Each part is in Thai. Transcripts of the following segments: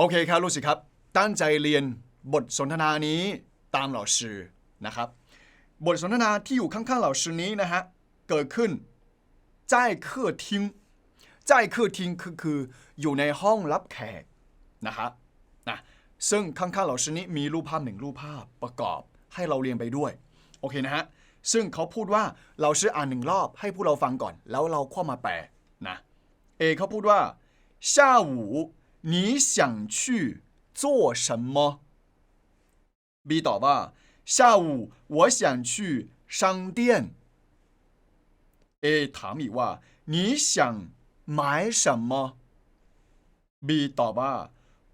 โอเคครับลูกศิษย์ครับ ตั้งใจเรียนบทสนทนานี้ตามเหล่าชื่อนะครับ บทสนทนาที่อยู่ข้างๆเหล่าชื่อนี้นะฮะ เกิดขึ้นใจเครือทิ้งใจเครือทิ้งคือคืออยู่ในห้องรับแขกนะฮะนะซึ่งข้างๆเหล่าชื่อนี้มีรูปภาพหนึ่งรูปภาพประกอบให้เราเรียนไปด้วย โอเคนะฮะ ซึ่งเขาพูดว่าเราชื่ออ่านหนึ่งรอบให้ผู้เราฟังก่อน แล้วเราข้อมาแปลนะเอเขาพูดว่า下午你想去做什么 B ตอบว่า下午我想去商店 A ถามอีกว่า你想买什么 B ตอบว่า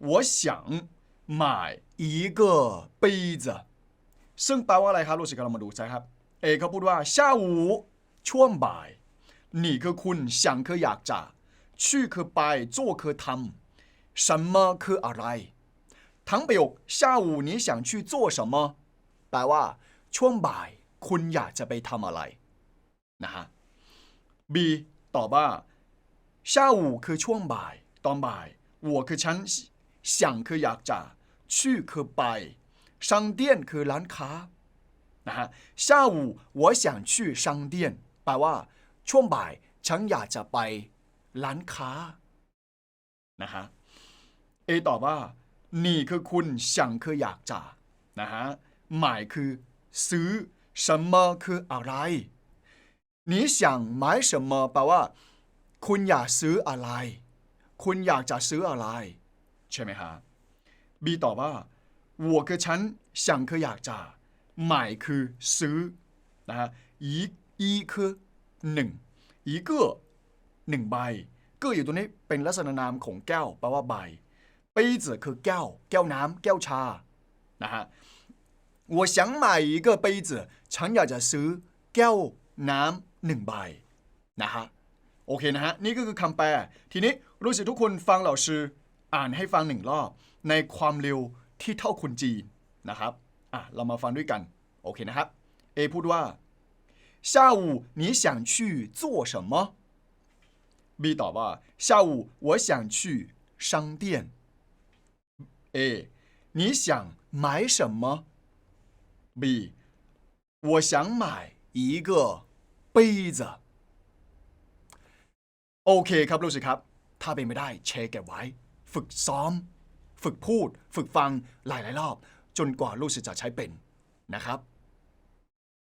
我想买一个杯子 ซึ่งแปลว่าอะไรครับลูกศิษย์เรามาดูใช่ครับ A เขาพูดว่า下午ช่วงบ่าย นี่คือคุณ想คืออยากจะชื่อคือไป做คือทำ 什么คืออะไร ทั้งประโยค下午你想去做什么แปลว่า ช่วงบ่าย คุณอยากจะไปทำอะไรนะฮะ B ตอบว่า下午คือช่วงบ่าย ตอนบ่าย我คือฉัน想คืออยากจะชื่อคือไป商店คือร้านค้านะฮะ下午我想去商店แปลว่า ช่วงบ่าย ฉันอยากจะไปร้านค้านะฮะ A ตอบว่า นี่คือคุณ想คืออยากจะนะฮะหมายคือ ซื้อ什么คืออะไร 你想买什么แปลว่า คุณอยากซื้ออะไร คุณอยากจะซื้ออะไร ใช่ไหมฮะ B ตอบว่า我คือฉัน想คืออยากจะหมายคือซื้อนะฮะ一一คือหนึ่ง一个หนึ่งใบเก็อยู่ตรงนี้เป็นลักษณะนามของแก้วแปลว่าใบ 杯子คือแก้ว แก้วน้ำแก้วชานะฮะ我想买一个杯子ฉันอยากจะซื้อแก้วน้ำหนึ่งใบนะฮะโอเคนะฮะ นี่ก็คือคำแปล ทีนี้รู้สึกทุกคนฟังเหล่าชื่ออ่านให้ฟังหนึ่งรอบ ในความเร็วที่เท่าคนจีนนะครับอ่ะเรามาฟังด้วยกัน โอเคนะครับ A พูดว่า下午你想去做什么 B ตอบว่า下午我想去商店 A 你想买什么 B 我想买一个杯子โอเคครับลูกศิษย์ครับ ถ้าเป็นไม่ได้แชร์เก็บไว้ ฝึกซ้อม ฝึกพูด ฝึกฟังหลายๆรอบ จนกว่าลูกศิษย์จะใช้เป็นนะครับ